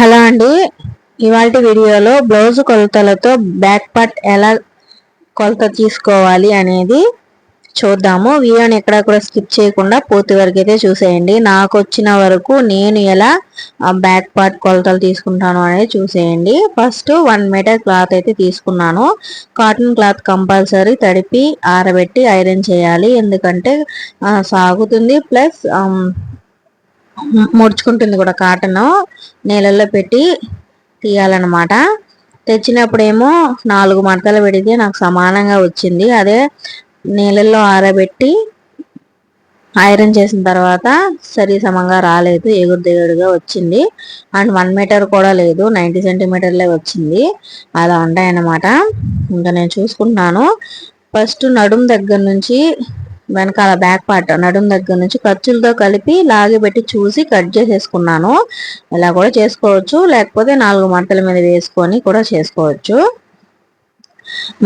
Hello అండి. ఇవాళ వీడియోలో బ్లౌజ్ కొలతలతో బ్యాక్ పార్ట్ ఎలా కొలత తీసుకోవాలి అనేది చూద్దాము. వీడియోని ఎక్కడ కూడా స్కిప్ చేయకుండా పూర్తి వరకు అయితే చూసేయండి. నాకు వచ్చిన వరకు నేను ఎలా బ్యాక్ పార్ట్ కొలతలు తీసుకుంటాను అనేది చూసేయండి. ఫస్ట్ వన్ మీటర్ క్లాత్ అయితే తీసుకున్నాను. కాటన్ క్లాత్ కంపల్సరీ తడిపి ఆరబెట్టి ఐరన్ చేయాలి. ఎందుకంటే సాగుతుంది. ప్లస్ ముడుచుకుంటుంది కూడా కాటన్ నీళ్ళల్లో పెట్టి తీయాలన్నమాట. తెచ్చినప్పుడేమో నాలుగు మడతలు పెడితే నాకు సమానంగా వచ్చింది. అదే నీళ్ళల్లో ఆరబెట్టి ఐరన్ చేసిన తర్వాత సరి సమంగా రాలేదు ఎగురు దిగుడుగా వచ్చింది. అండ్ వన్ మీటర్ కూడా లేదు నైంటీ సెంటీమీటర్లే వచ్చింది. అలా ఉంటాయన్నమాట. ఇంకా నేను చూసుకుంటున్నాను. ఫస్ట్ నడుం దగ్గర నుంచి వెనకాల బ్యాక్ పార్ట్ నడుం దగ్గర నుంచి ఖర్చులతో కలిపి లాగిపెట్టి చూసి కట్ చేసేసుకున్నాను. ఇలా కూడా చేసుకోవచ్చు. లేకపోతే నాలుగు మడతల మీద వేసుకొని కూడా చేసుకోవచ్చు.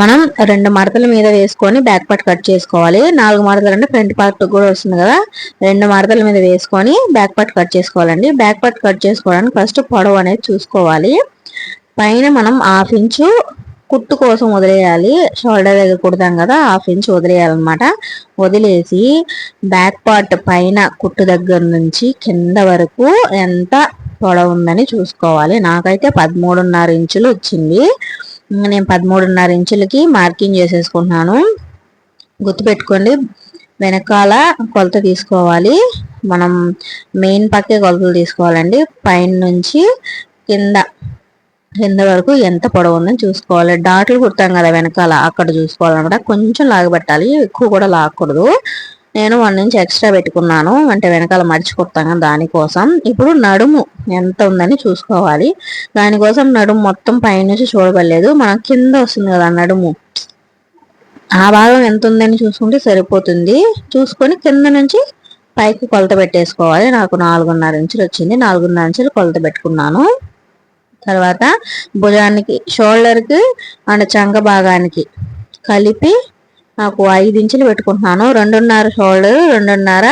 మనం రెండు మడతల మీద వేసుకొని బ్యాక్ పార్ట్ కట్ చేసుకోవాలి. నాలుగు మడతలు అంటే ఫ్రంట్ పార్ట్ కూడా వస్తుంది కదా. రెండు మడతల మీద వేసుకొని బ్యాక్ పార్ట్ కట్ చేసుకోవాలండి. బ్యాక్ పార్ట్ కట్ చేసుకోవడానికి ఫస్ట్ పొడవు అనేది చూసుకోవాలి. పైన మనం హాఫ్ ఇంచు కుట్టు కోసం వదిలేయాలి. షోల్డర్ దగ్గర కుడతాం కదా హాఫ్ ఇంచ్ వదిలేయాలన్నమాట. వదిలేసి బ్యాక్ పార్ట్ పైన కుట్టు దగ్గర నుంచి కింద వరకు ఎంత పొడవు ఉందని చూసుకోవాలి. నాకైతే పదమూడున్నర ఇంచులు వచ్చింది. నేను పదమూడున్నర ఇంచులకి మార్కింగ్ చేసేసుకుంటున్నాను. గుర్తుపెట్టుకోండి వెనకాల కొలత తీసుకోవాలి. మనం మెయిన్ పక్కే కొలతలు తీసుకోవాలండి. పైన నుంచి కింద కింద వరకు ఎంత పొడవు ఉందని చూసుకోవాలి. డాట్లు కుడతాం కదా వెనకాల అక్కడ చూసుకోవాలన్నమాట కొంచెం లాగబెట్టాలి. ఎక్కువ కూడా లాగకూడదు. నేను వన్ నుంచి ఎక్స్ట్రా పెట్టుకున్నాను. అంటే వెనకాల మడిచి కదా దానికోసం. ఇప్పుడు నడుము ఎంత ఉందని చూసుకోవాలి. దానికోసం నడుము మొత్తం పైనుంచి చూడబడలేదు. మన కింద వస్తుంది కదా నడుము. ఆ భాగం ఎంత ఉందని చూసుకుంటే సరిపోతుంది. చూసుకొని కింద నుంచి పైకి కొలత పెట్టేసుకోవాలి. నాకు నాలుగున్నర ఇంచులు వచ్చింది. నాలుగున్నర ఇంచులు కొలత పెట్టుకున్నాను. తర్వాత భుజానికి షోల్డర్కి అండ్ చంక భాగానికి కలిపి నాకు ఐదు ఇంచులు పెట్టుకుంటున్నాను. రెండున్నర షోల్డర్ రెండున్నర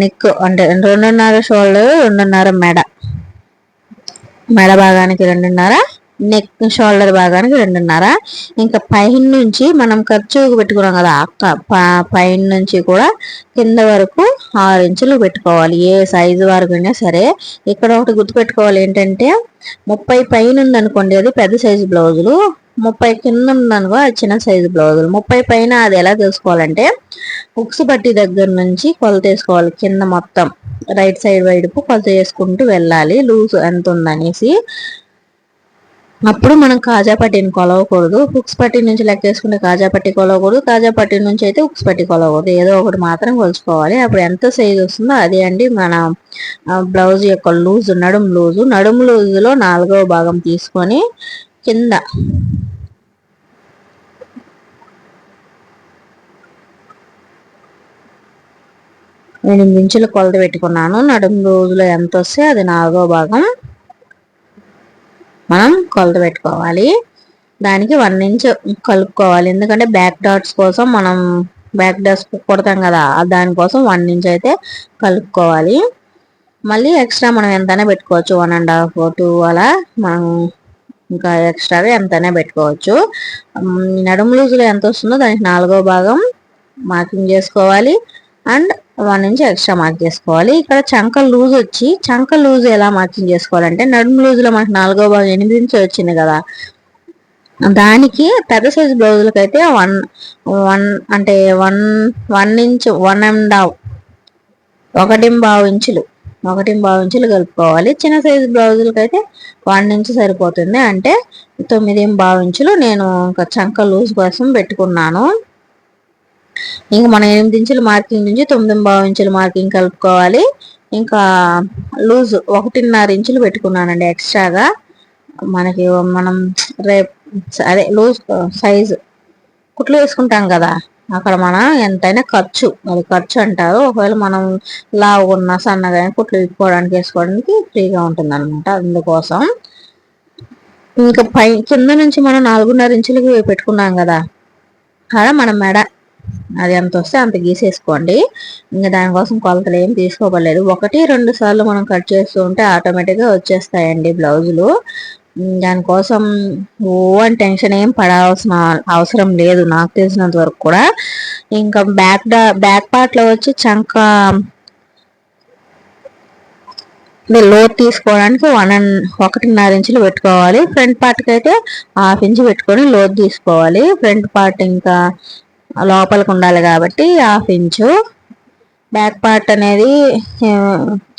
నెక్ అంటే రెండున్నర షోల్డర్ రెండున్నర మెడ. మెడ భాగానికి రెండున్నర నెక్ షోల్డర్ భాగానికి రెండున్నర. ఇంకా పైన నుంచి మనం ఖర్చు పెట్టుకున్నాం కదా పైన నుంచి కూడా కింద వరకు ఆరు ఇంచులు పెట్టుకోవాలి. ఏ సైజు వరకు అయినా సరే. ఇక్కడ ఒకటి గుర్తుపెట్టుకోవాలి ఏంటంటే ముప్పై పైన ఉందనుకోండి అది పెద్ద సైజు బ్లౌజులు. ముప్పై కింద ఉందనుకో అది చిన్న సైజు బ్లౌజులు. ముప్పై పైన అది ఎలా తెలుసుకోవాలంటే ఉక్స్ బట్టి దగ్గర నుంచి కొలత వేసుకోవాలి. కింద మొత్తం. రైట్ సైడ్ వైపు కొలత చేసుకుంటూ వెళ్ళాలి. లూజ్ ఎంత ఉందనేసి. అప్పుడు మనం కాజా పట్టిని కొలవకూడదు. హుక్స్ పట్టి నుంచి లెక్కేసుకుంటే కాజా పట్టి కొలవకూడదు. కాజా పట్టీ నుంచి అయితే హుక్స్ పట్టి కొలవకూడదు. ఏదో ఒకటి మాత్రం కొలుచుకోవాలి. అప్పుడు ఎంత సైజ్ వస్తుందో అదే అండి. మన బ్లౌజ్ యొక్క లూజ్ నడుము లూజు. నడుము లూజులో నాలుగవ భాగం తీసుకొని కింద ఎనిమిది ఇంచులు కొలత పెట్టుకున్నాను. నడుము రోజులో ఎంత వస్తే అది నాలుగో భాగం మనం కొలత పెట్టుకోవాలి. దానికి వన్ ఇంచ్ కలుపుకోవాలి. ఎందుకంటే బ్యాక్ డాట్స్ కోసం మనం బ్యాక్ డాట్స్ కొడతాం కదా దానికోసం వన్ ఇంచ్ అయితే కలుపుకోవాలి. మళ్ళీ ఎక్స్ట్రా మనం ఎంతనే పెట్టుకోవచ్చు. వన్ అండ్ హాఫ్ టూ అలా మనం ఇంకా ఎక్స్ట్రాగా ఎంతనే పెట్టుకోవచ్చు. నడుము లూజులో ఎంత వస్తుందో దానికి నాలుగో భాగం మార్కింగ్ చేసుకోవాలి. అండ్ వన్ నుంచి ఎక్స్ట్రా మార్క్ చేసుకోవాలి. ఇక్కడ చంక లూజ్ వచ్చి చంక లూజ్ ఎలా మార్కింగ్ చేసుకోవాలంటే నడుము లూజ్లో మనకు నాలుగో భాగం ఎనిమిది నుంచి వచ్చింది కదా. దానికి పెద్ద సైజు బ్లౌజులకు అయితే వన్ వన్ అంటే one one inch one and half ఒకటి బావు ఇంచులు ఒకటి బావు ఇంచులు కలుపుకోవాలి. చిన్న సైజు బ్లౌజులకు అయితే వన్ ఇంచ్ సరిపోతుంది. అంటే తొమ్మిది బావు ఇంచులు నేను ఇంకా చంక లూజ్ కోసం పెట్టుకున్నాను. ఇంకా మనం ఎనిమిది ఇంచుల మార్కింగ్ నుంచి తొమ్మిది బావు ఇంచుల మార్కింగ్ కలుపుకోవాలి. ఇంకా లూజ్ ఒకటిన్నర ఇంచులు పెట్టుకున్నానండి ఎక్స్ట్రాగా. మనకి మనం రేపు అదే లూజ్ సైజు కుట్లు వేసుకుంటాం కదా అక్కడ మనం ఎంతైనా ఖర్చు అది ఖర్చు అంటారు. ఒకవేళ మనం లావుగా సన్నగా కుట్లు ఇప్పుకోవడానికి వేసుకోవడానికి ఫ్రీగా ఉంటుంది అనమాట అందుకోసం. ఇంకా పై కింద నుంచి మనం నాలుగున్నర ఇంచులకి పెట్టుకున్నాం కదా అక్కడ మన మెడ అది ఎంత వస్తే అంత గీసేసుకోండి. ఇంకా దానికోసం కొలతలు ఏం తీసుకోవలేదు ఒకటి రెండు సార్లు మనం కట్ చేస్తూ ఉంటే ఆటోమేటిక్గా వచ్చేస్తాయండి బ్లౌజులు. దానికోసం ఓ అని టెన్షన్ ఏం పడాల్సిన అవసరం లేదు నాకు తెలిసినంత వరకు కూడా. ఇంకా బ్యాక్ బ్యాక్ పార్ట్లో వచ్చి చంక లోత్ తీసుకోవడానికి వన్ అండ్ ఒకటిన్నర ఇంచులు పెట్టుకోవాలి. ఫ్రంట్ పార్ట్కి అయితే హాఫ్ ఇంచ్ పెట్టుకొని లోత్ తీసుకోవాలి. ఫ్రంట్ పార్ట్ ఇంకా లోపలికి ఉండాలి కాబట్టి హాఫ్ ఇంచు. బ్యాక్ పార్ట్ అనేది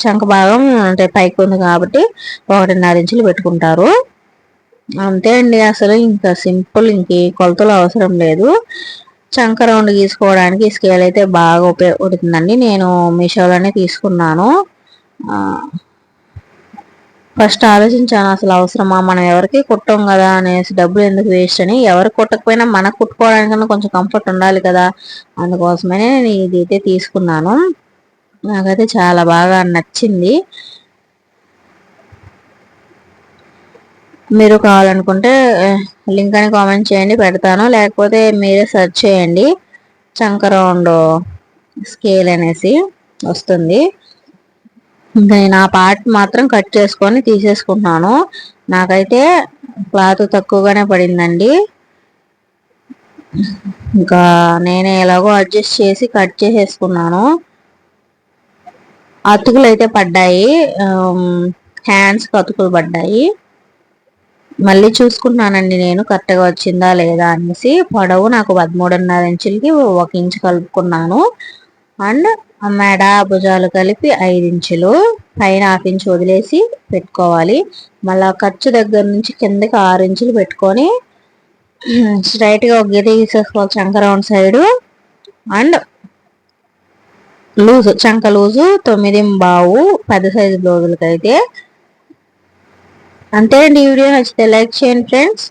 చంక భాగం అంటే పైకి ఉంది కాబట్టి ఒకటిన్నర ఇంచులు పెట్టుకుంటారు. అంతే అండి అసలు ఇంకా సింపుల్ ఇంకే కొలతలు అవసరం లేదు. చంక రౌండ్ గీసుకోవడానికి స్కేల్ అయితే బాగా ఉపయోగపడుతుందండి. నేను మీషోలోనే తీసుకున్నాను. ఫస్ట్ ఆలోచించాను అసలు అవసరమా? మనం ఎవరికి కుట్టం కదా అనేసి డబ్బులు ఎందుకు వేస్ట్ అని. ఎవరు కుట్టకపోయినా మనకు కుట్టుకోవడానికన్నా కొంచెం కంఫర్ట్ ఉండాలి కదా అందుకోసమే నేను ఇదైతే తీసుకున్నాను. నాకైతే చాలా బాగా నచ్చింది. మీరు కావాలనుకుంటే లింక్ అని కామెంట్ చేయండి పెడతాను. లేకపోతే మీరే సెర్చ్ చేయండి. చంకరౌండ్ స్కేల్ అనేసి వస్తుంది. నేను ఆ పార్ట్ మాత్రం కట్ చేసుకొని తీసేసుకున్నాను. నాకైతే క్లాత్ తక్కువగానే పడిందండి. ఇంకా నేను ఎలాగో అడ్జస్ట్ చేసి కట్ చేసేసుకున్నాను. అతుకులు అయితే పడ్డాయి హ్యాండ్స్కి అతుకులు పడ్డాయి. మళ్ళీ చూసుకున్నానండి నేను కరెక్ట్గా వచ్చిందా లేదా అనేసి. పొడవు నాకు పదమూడున్నర ఇంచులకి ఒక ఇంచు కలుపుకున్నాను. అండ్ మెడ భుజాలు కలిపి ఐదు ఇంచులు పైన హాఫ్ ఇంచు వదిలేసి పెట్టుకోవాలి. మళ్ళీ ఖర్చు దగ్గర నుంచి కిందకి ఆరు ఇంచులు పెట్టుకొని స్ట్రైట్గా ఒక గీత తీసేసుకోవాలి చంక రౌండ్ సైడు. అండ్ లూజు చంక లూజు తొమ్మిది బావు పెద్ద సైజు బ్లౌజులకి అయితే అంతే అండి వీడియో. నచ్చితే లైక్ చేయండి ఫ్రెండ్స్.